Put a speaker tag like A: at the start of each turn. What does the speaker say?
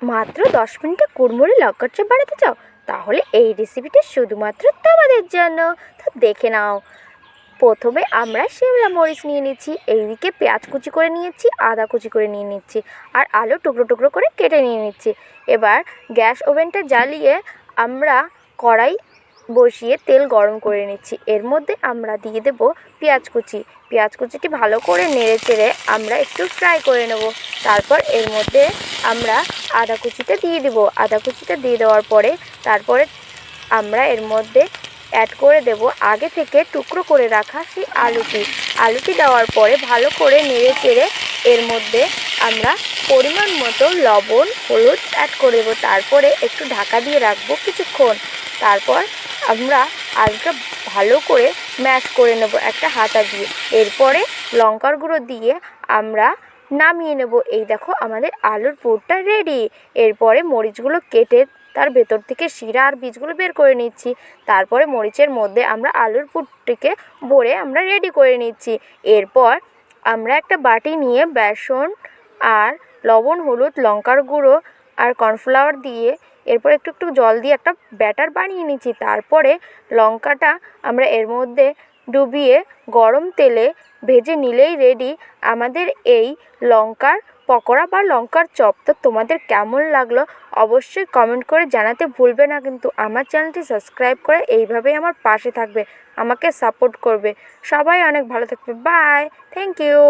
A: মাত্র দশ মিনিটে কুড়মুড়ি লঙ্কার চপ বানাতে চাও, তাহলে এই রেসিপিটা শুধুমাত্র তোমাদের জন্য। তো দেখে নাও। প্রথমে আমরা শিমলা মরিচ নিয়ে নিচ্ছি, এইদিকে পেঁয়াজ কুচি করে নিয়েছি, আদা কুচি করে নিয়ে নিচ্ছি, আর আলু টুকরো টুকরো করে কেটে নিয়ে নিচ্ছি। এবার গ্যাস ওভেনটা জ্বালিয়ে আমরা কড়াই বসিয়ে তেল গরম করে নিচ্ছি। এর মধ্যে আমরা দিয়ে দেব পেঁয়াজ কুচি। পেঁয়াজ কুচিটি ভালো করে নেড়ে চেড়ে আমরা একটু ফ্রাই করে নেব। তারপর এর মধ্যে আমরা আদা কুচিটা দিয়ে দেবো। আদা কুচিটা দিয়ে দেওয়ার পরে তারপরে আমরা এর মধ্যে অ্যাড করে দেব আগে থেকে টুকরো করে রাখা সেই আলুটি। আলুটি দেওয়ার পরে ভালো করে নেড়ে চেড়ে এর মধ্যে আমরা পরিমাণ মতো লবণ, হলুদ অ্যাড করে দেবো। তারপরে একটু ঢাকা দিয়ে রাখব কিছুক্ষণ। তারপর আমরা আলুটা ভালো করে ম্যাশ করে নেব একটা হাতা দিয়ে। এরপরে লঙ্কার গুঁড়ো দিয়ে আমরা নামিয়ে নেব। এই দেখো, আমাদের আলুর পুরটা রেডি এরপরে মরিচগুলো কেটে তার ভেতর থেকে শিরা আর বীজগুলো বের করে নিচ্ছি। তারপরে মরিচের মধ্যে আমরা আলুর পুরটিকে ভরে আমরা রেডি করে নিচ্ছি। এরপর আমরা একটা বাটি নিয়ে বেসন আর লবণ, হলুদ, লঙ্কার গুঁড়ো আর কর্নফ্লাওয়ার দিয়ে এরপর একটু একটু জল দিয়ে একটা ব্যাটার বানিয়ে নিচ্ছি। তারপরে লঙ্কাটা আমরা এর মধ্যে ডুবিয়ে গরম তেলে ভেজে নিলেই রেডি আমাদের এই লঙ্কার পকোড়া বা লঙ্কার চপ তো তোমাদের কেমন লাগল অবশ্যই কমেন্ট করে জানাতে ভুলবে না, কিন্তু আমার চ্যানেলটি সাবস্ক্রাইব করে এইভাবেই আমার পাশে থাকবে, আমাকে সাপোর্ট করবে। সবাই অনেক ভালো থাকবে বাই থ্যাংক ইউ